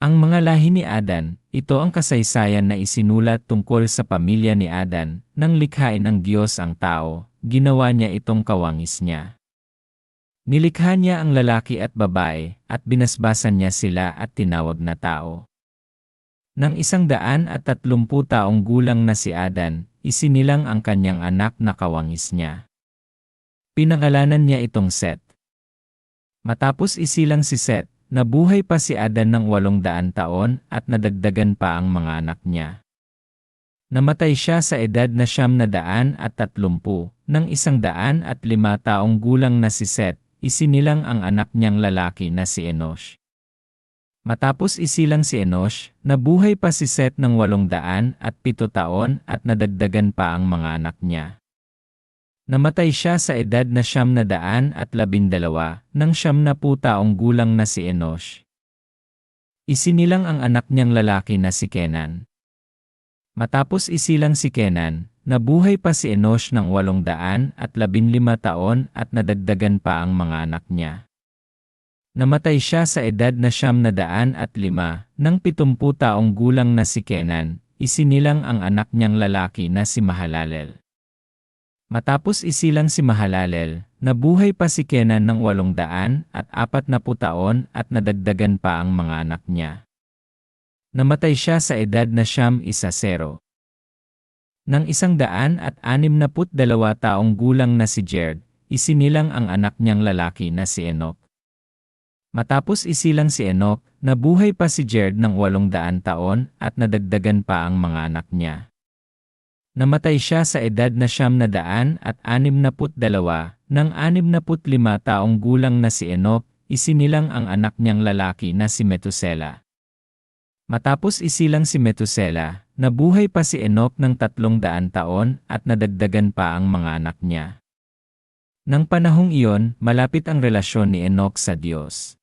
Ang mga lahi ni Adan, ito ang kasaysayan na isinulat tungkol sa pamilya ni Adan, nang likhain ng Diyos ang tao, ginawa niya itong kawangis niya. Nilikha niya ang lalaki at babae, at binasbasan niya sila at tinawag na tao. Nang isang daan at tatlumpu taong gulang na si Adan, isinilang ang kanyang anak na kawangis niya. Pinangalanan niya itong Set. Matapos isilang si Set, nabuhay pa si Adan ng walong daan taon at nadagdagan pa ang mga anak niya. Namatay siya sa edad na siyam na daan at tatlumpu, ng isang daan at lima taong gulang na si Set, isinilang ang anak niyang lalaki na si Enosh. Matapos isilang si Enosh, nabuhay pa si Set ng walong daan at pito taon at nadagdagan pa ang mga anak niya. Namatay siya sa edad na siyam na daan at labindalawa, nang siyam na taong gulang na si Enosh. Isinilang ang anak niyang lalaki na si Kenan. Matapos isilang si Kenan, nabuhay pa si Enosh ng walong daan at labinlima taon at nadagdagan pa ang mga anak niya. Namatay siya sa edad na siyam na daan at lima, nang pitumpu taong gulang na si Kenan, isinilang ang anak niyang lalaki na si Mahalalel. Matapos isilang si Mahalalel, nabuhay pa si Kenan ng walong daan at apat na taon at nadagdagan pa ang mga anak niya. Namatay siya sa edad na siyam isa sero. Nang isang daan at anim na put dalawa taong gulang na si Jerd, isinilang ang anak niyang lalaki na si Enoch. Matapos isilang si Enoch, nabuhay pa si Jerd ng walong daan taon at nadagdagan pa ang mga anak niya. Namatay siya sa edad na siyam na daan at anim na put dalawa, nang anim na put lima taong gulang na si Enoch, isinilang ang anak niyang lalaki na si Metusela. Matapos isilang si Metusela, nabuhay pa si Enoch ng tatlong daan taon at nadagdagan pa ang mga anak niya. Nang panahong iyon, malapit ang relasyon ni Enoch sa Diyos.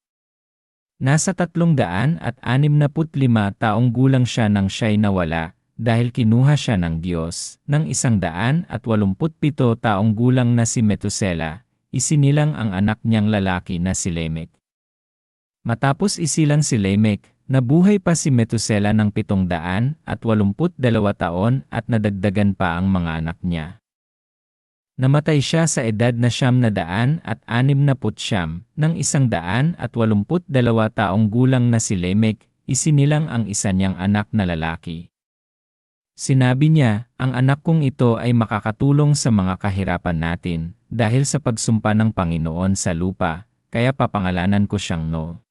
Nasa tatlong daan at anim na put lima taong gulang siya nang siya'y nawala, dahil kinuha siya ng Diyos, ng isang daan at walumput pito taong gulang na si Metusela, isinilang ang anak niyang lalaki na si Lamech. Matapos isilang si Lamech, nabuhay pa si Metusela ng pitong daan at walumput dalawa taon at nadagdagan pa ang mga anak niya. Namatay siya sa edad na siyam na daan at anim na putsyam, ng isang daan at walumput dalawa taong gulang na si Lamech, isinilang ang isa niyang anak na lalaki. Sinabi niya, ang anak kong ito ay makakatulong sa mga kahirapan natin, dahil sa pagsumpa ng Panginoon sa lupa, kaya papangalanan ko siyang No.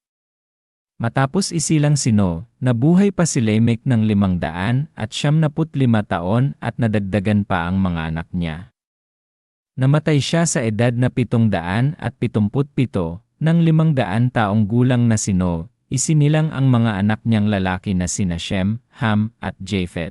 Matapos isilang si No, nabuhay pa si Lamech ng limang daan at siyam lima taon at nadagdagan pa ang mga anak niya. Namatay siya sa edad na pitong daan at pitumput pito, ng limang daan taong gulang na si No, isinilang ang mga anak niyang lalaki na sina Shem, Ham, at Japhet.